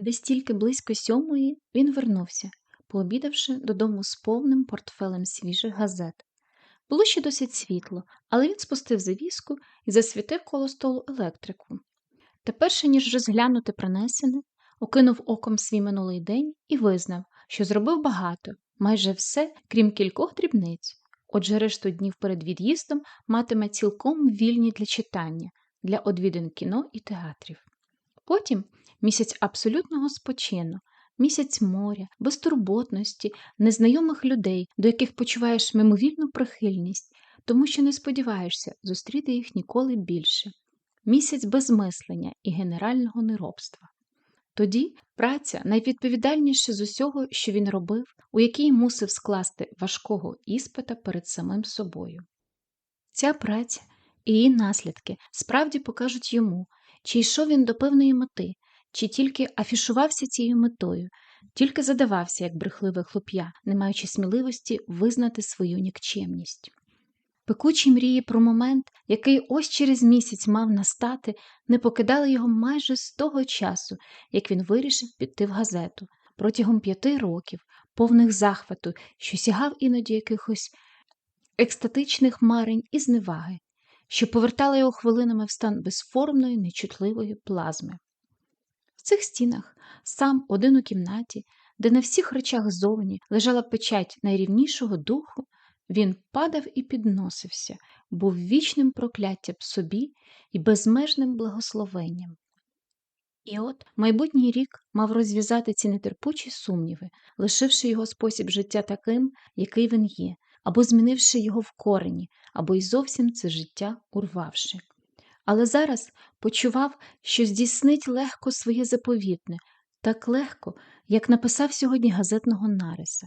Десь тільки близько сьомої він вернувся, пообідавши додому з повним портфелем свіжих газет. Було ще досить світло, але він спустив завіску і засвітив коло столу електрику. Та перше ніж розглянути принесене, окинув оком свій минулий день і визнав, що зробив багато, майже все, крім кількох дрібниць. Отже, решту днів перед від'їздом матиме цілком вільні для читання, для одвідин кіно і театрів. Потім місяць абсолютного спочину, місяць моря, безтурботності, незнайомих людей, до яких почуваєш мимовільну прихильність, тому що не сподіваєшся зустріти їх ніколи більше, місяць безмислення і генерального неробства. Тоді праця найвідповідальніше з усього, що він робив, у якій мусив скласти важкого іспита перед самим собою. Ця праця і її наслідки справді покажуть йому, чи йшов він до певної мети, чи тільки афішувався цією метою, тільки задавався, як брехливе хлоп'я, не маючи сміливості визнати свою нікчемність. Пекучі мрії про момент, який ось через місяць мав настати, не покидали його майже з того часу, як він вирішив піти в газету протягом п'яти років, повних захвату, що сягав іноді якихось екстатичних марень і зневаги, що повертали його хвилинами в стан безформної, нечутливої плазми. В цих стінах, сам один у кімнаті, де на всіх речах зовні лежала печать найрівнішого духу, він падав і підносився, був вічним прокляттям собі і безмежним благословенням. І от майбутній рік мав розв'язати ці нетерпучі сумніви, лишивши його спосіб життя таким, який він є, або змінивши його в корені, або й зовсім це життя урвавши. Але зараз почував, що здійснить легко своє заповітне, так легко, як написав сьогодні газетного нариса.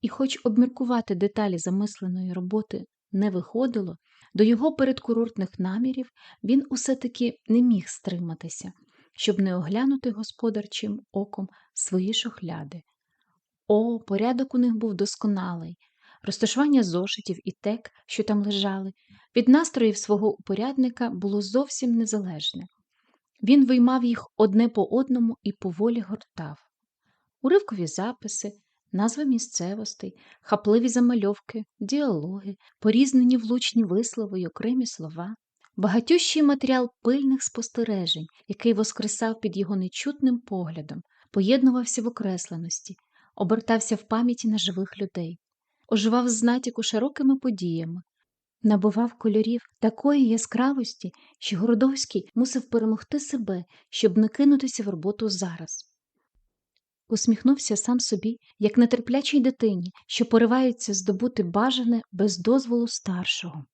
І, хоч обміркувати деталі замисленої роботи не виходило, до його передкурортних намірів він усе таки не міг стриматися, щоб не оглянути господарчим оком свої шохляди. О, порядок у них був досконалий, розташування зошитів і тек, що там лежали, від настроїв свого упорядника було зовсім незалежне. Він виймав їх одне по одному і поволі гортав. Уривкові записи, назви місцевостей, хапливі замальовки, діалоги, порізнені влучні вислови й окремі слова, багатющий матеріал пильних спостережень, який воскресав під його нечутним поглядом, поєднувався в окресленості, обертався в пам'яті на живих людей, оживав з натяку широкими подіями, набував кольорів такої яскравості, що Городовський мусив перемогти себе, щоб не кинутися в роботу зараз. Усміхнувся сам собі, як нетерплячій дитині, що поривається здобути бажане без дозволу старшого.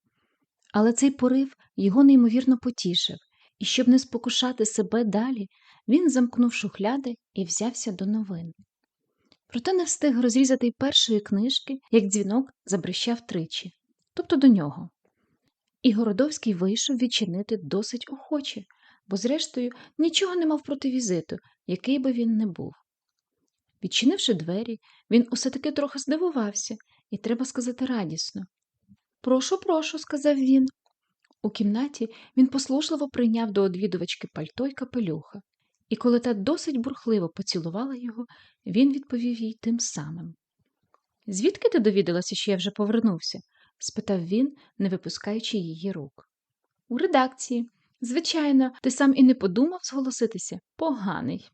Але цей порив його неймовірно потішив, і щоб не спокушати себе далі, він замкнув шухляди і взявся до новин. Проте не встиг розрізати й першої книжки, як дзвінок забрещав тричі, тобто до нього. І Городовський вийшов відчинити досить охоче, бо, зрештою, нічого не мав проти візиту, який би він не був. Відчинивши двері, він усе таки трохи здивувався, і, треба сказати, радісно. Прошу, прошу, сказав він. У кімнаті він послушливо прийняв до одвідувачки пальто й капелюха, і коли та досить бурхливо поцілувала його, він відповів їй тим самим. Звідки ти довідалася, що я вже повернувся? спитав він, не випускаючи її рук. У редакції. Звичайно, ти сам і не подумав зголоситися поганий.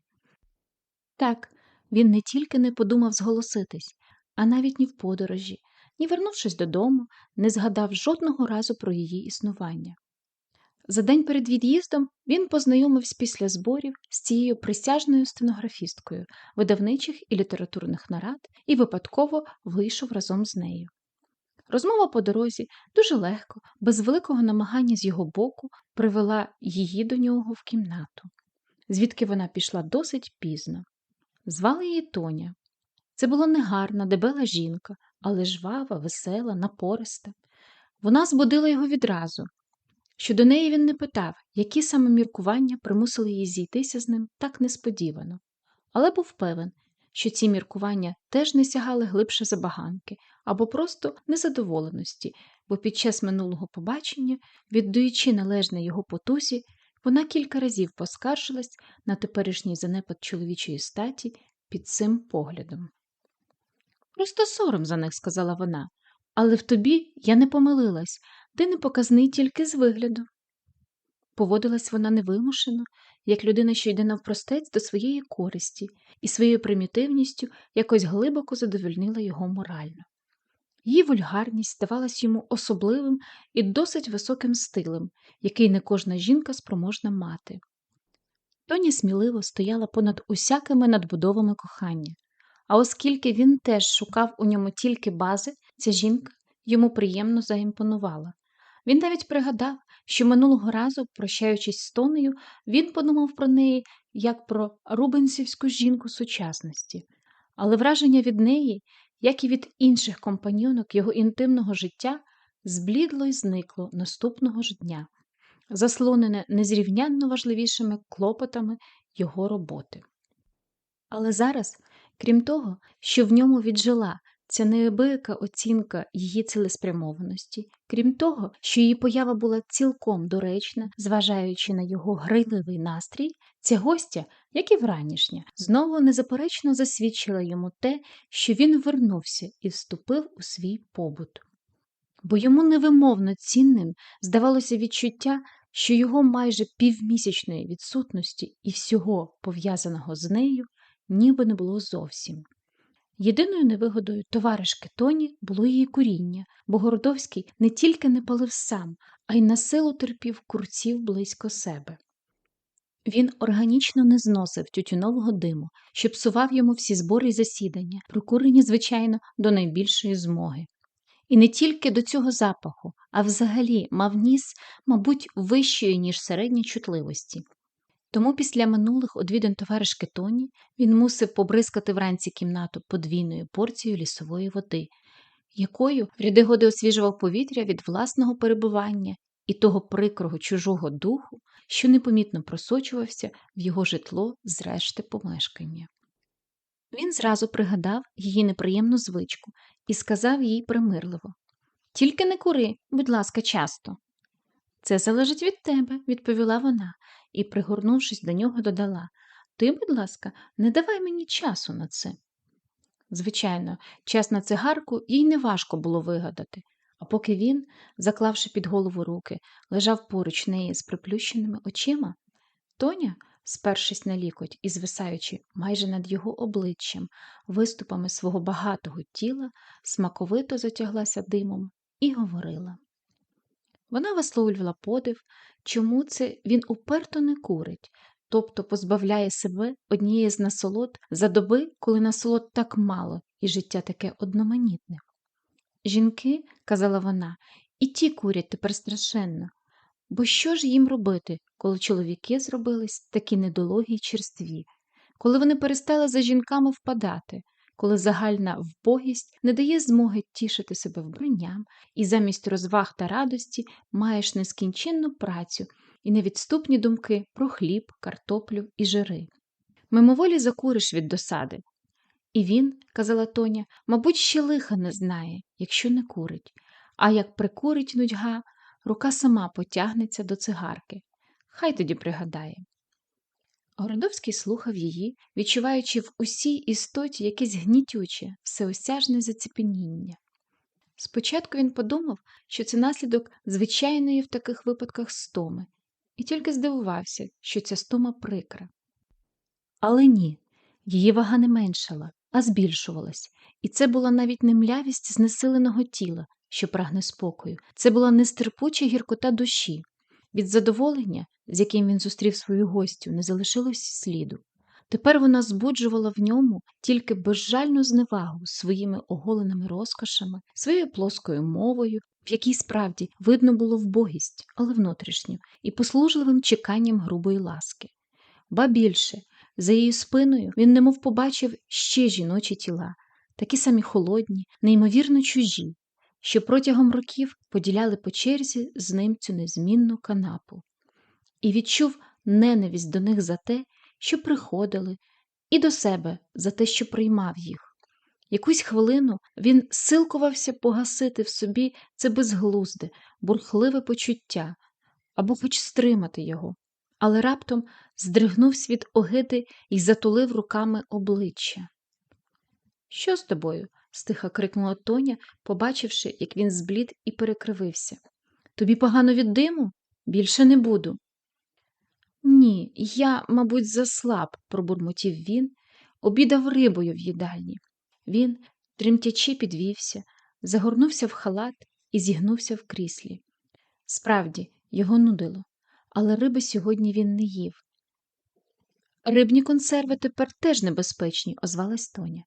Так, він не тільки не подумав зголоситись, а навіть ні в подорожі, ні вернувшись додому, не згадав жодного разу про її існування. За день перед від'їздом він познайомився після зборів з цією присяжною стенографісткою видавничих і літературних нарад і випадково вийшов разом з нею. Розмова по дорозі дуже легко, без великого намагання з його боку, привела її до нього в кімнату, звідки вона пішла досить пізно. Звали її Тоня. Це була негарна, дебела жінка, але жвава, весела, напориста. Вона збудила його відразу. Щодо неї він не питав, які саме міркування примусили її зійтися з ним так несподівано, але був певен, що ці міркування теж не сягали глибше забаганки або просто незадоволеності, бо під час минулого побачення, віддаючи належне його потузі, Вона кілька разів поскаржилась на теперішній занепад чоловічої статі під цим поглядом. Просто сором за них, сказала вона, але в тобі я не помилилась, ти не показний тільки з вигляду. Поводилась вона невимушено, як людина, що йде навпростець до своєї користі, і своєю примітивністю якось глибоко задовольнила його морально. Її вульгарність здавалась йому особливим і досить високим стилем, який не кожна жінка спроможна мати. Тоні сміливо стояла понад усякими надбудовами кохання, а оскільки він теж шукав у ньому тільки бази, ця жінка йому приємно заімпонувала. Він навіть пригадав, що минулого разу, прощаючись з Тонею, він подумав про неї як про рубенсівську жінку сучасності, але враження від неї, як і від інших компаньонок його інтимного життя, зблідло і зникло наступного ж дня, заслонене незрівнянно важливішими клопотами його роботи. Але зараз, крім того, що в ньому віджила ця неабияка оцінка її цілеспрямованості, крім того, що її поява була цілком доречна, зважаючи на його грайливий настрій, ця гостя, як і вранішня, знову незаперечно засвідчила йому те, що він вернувся і вступив у свій побут. Бо йому невимовно цінним здавалося відчуття, що його майже півмісячної відсутності і всього пов'язаного з нею ніби не було зовсім. Єдиною невигодою товаришки Тоні було її куріння, бо Городовський не тільки не палив сам, а й на силу терпів курців близько себе. Він органічно не зносив тютюнового диму, що псував йому всі збори й засідання, прокурені, звичайно, до найбільшої змоги. І не тільки до цього запаху, а взагалі мав ніс, мабуть, вищої, ніж середньої чутливості. Тому після минулих одвідин товаришки Тоні він мусив побризкати вранці кімнату подвійною порцією лісової води, якою ряди годи освіжував повітря від власного перебування і того прикрого чужого духу, що непомітно просочувався в його житло з решти помешкання. Він зразу пригадав її неприємну звичку і сказав їй примирливо Тільки не кури, будь ласка, часто. Це залежить від тебе, відповіла вона і, пригорнувшись до нього, додала Ти, будь ласка, не давай мені часу на це. Звичайно, час на цигарку їй неважко було вигадати, а поки він, заклавши під голову руки, лежав поруч неї з приплющеними очима, Тоня, спершись на лікоть і звисаючи майже над його обличчям, виступами свого багатого тіла, смаковито затяглася димом і говорила. Вона висловлювала подив, чому це він уперто не курить, тобто позбавляє себе однієї з насолод за доби, коли насолод так мало і життя таке одноманітне. Жінки, казала вона, і ті курять тепер страшенно. Бо що ж їм робити, коли чоловіки зробились такі недолугі й черстві, коли вони перестали за жінками впадати, коли загальна вбогість не дає змоги тішити себе вбранням, і замість розваг та радості маєш нескінченну працю і невідступні думки про хліб, картоплю і жири. Мимоволі закуриш від досади. І він, казала Тоня, мабуть, ще лиха не знає, якщо не курить, а як прикурить нудьга, рука сама потягнеться до цигарки. Хай тоді пригадає. Городовський слухав її, відчуваючи в усій істоті якесь гнітюче, всеосяжне заціпеніння. Спочатку він подумав, що це наслідок звичайної в таких випадках стоми, і тільки здивувався, що ця стома прикра. Але ні, її вага не меншала, а збільшувалась, і це була навіть не млявість знесиленого тіла, що прагне спокою, це була нестерпуча гіркота душі. Від задоволення, з яким він зустрів свою гостю, не залишилось сліду. Тепер вона збуджувала в ньому тільки безжальну зневагу своїми оголеними розкошами, своєю плоскою мовою, в якій справді видно було вбогість, але внутрішню, і послужливим чеканням грубої ласки. Ба більше, за її спиною він немов побачив ще жіночі тіла, такі самі холодні, неймовірно чужі, що протягом років поділяли по черзі з ним цю незмінну канапу, і відчув ненависть до них за те, що приходили, і до себе за те, що приймав їх. Якусь хвилину він силкувався погасити в собі це безглузде, бурхливе почуття або хоч стримати його, але раптом здригнувся від огиди і затулив руками обличчя. Що з тобою? Стиха крикнула Тоня, побачивши, як він зблід і перекривився. Тобі погано від диму? Більше не буду. Ні, я, мабуть, заслаб, пробурмотів він, обідав рибою в їдальні. Він, тремтячи, підвівся, загорнувся в халат і зігнувся в кріслі. Справді, його нудило, але риби сьогодні він не їв. Рибні консерви тепер теж небезпечні, озвалась Тоня,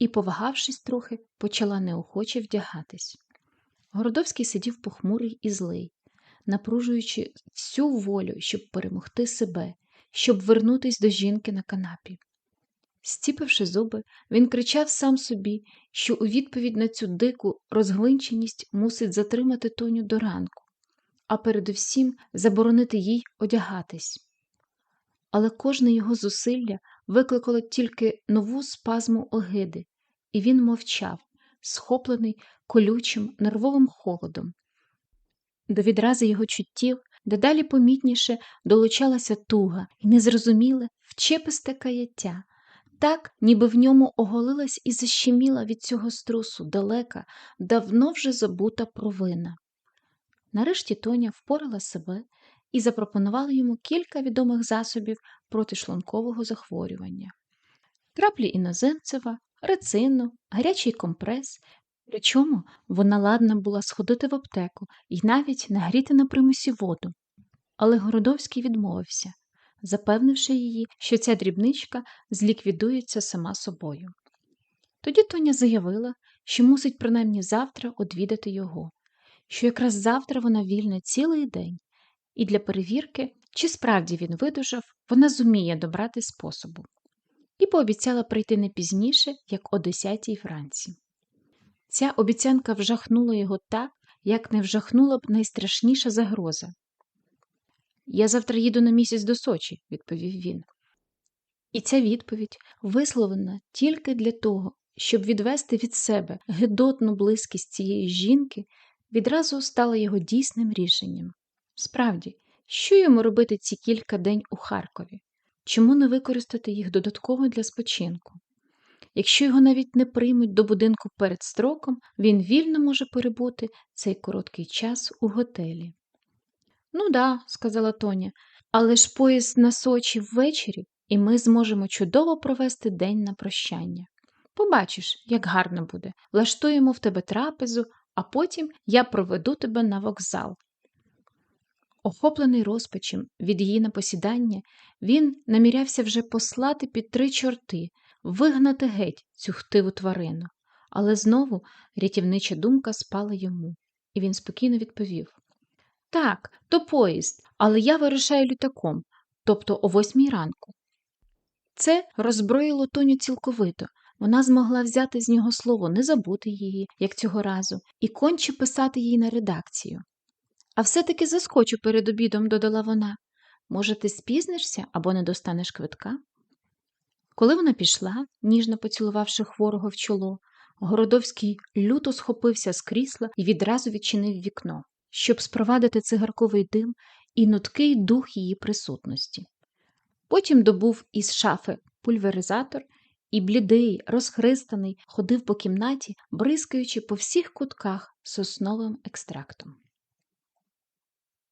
і, повагавшись трохи, почала неохоче вдягатись. Городовський сидів похмурий і злий, напружуючи всю волю, щоб перемогти себе, щоб вернутись до жінки на канапі. Стіпивши зуби, він кричав сам собі, що у відповідь на цю дику розглинченість мусить затримати Тоню до ранку, а передусім заборонити їй одягатись. Але кожне його зусилля викликало тільки нову спазму огиди, і він мовчав, схоплений колючим нервовим холодом. До відрази його чуттів дедалі помітніше долучалася туга і незрозуміле, вчеписте каяття, так, ніби в ньому оголилась і защеміла від цього струсу далека, давно вже забута провина. Нарешті Тоня впорала себе і запропонувала йому кілька відомих засобів проти шлункового захворювання. Краплі іноземцева, рецину, гарячий компрес, причому вона ладна була сходити в аптеку і навіть нагріти на примусі воду. Але Городовський відмовився, запевнивши її, що ця дрібничка зліквідується сама собою. Тоді Тоня заявила, що мусить принаймні завтра одвідати його, що якраз завтра вона вільна цілий день, і для перевірки, чи справді він видужав, вона зуміє добрати способу, і пообіцяла прийти не пізніше, як о 10 вранці. Ця обіцянка вжахнула його так, як не вжахнула б найстрашніша загроза. Я завтра їду на місяць до Сочі, відповів він. І ця відповідь висловлена тільки для того, щоб відвести від себе гидотну близькість цієї жінки, відразу стала його дійсним рішенням. Справді, що йому робити ці кілька день у Харкові? Чому не використати їх додатково для спочинку? Якщо його навіть не приймуть до будинку перед строком, він вільно може перебути цей короткий час у готелі. Ну да, сказала Тоня, але ж поїзд на Сочі ввечері, і ми зможемо чудово провести день на прощання. Побачиш, як гарно буде, влаштуємо в тебе трапезу, а потім я проведу тебе на вокзал. Охоплений розпачем від її напосідання, він намірявся вже послати під три чорти, вигнати геть цю хтиву тварину, але знову рятівнича думка спала йому, і він спокійно відповів Так, то поїзд, але я вирушаю літаком, тобто о восьмій ранку. Це роззброїло Тоню цілковито. Вона змогла взяти з нього слово, не забути її, як цього разу, і конче писати їй на редакцію. А все-таки заскочу перед обідом, додала вона. Може, ти спізнишся або не достанеш квитка? Коли вона пішла, ніжно поцілувавши хворого в чоло, Городовський люто схопився з крісла і відразу відчинив вікно, щоб спровадити цигарковий дим і нуткий дух її присутності. Потім добув із шафи пульверизатор і блідий, розхристаний, ходив по кімнаті, бризкаючи по всіх кутках сосновим екстрактом.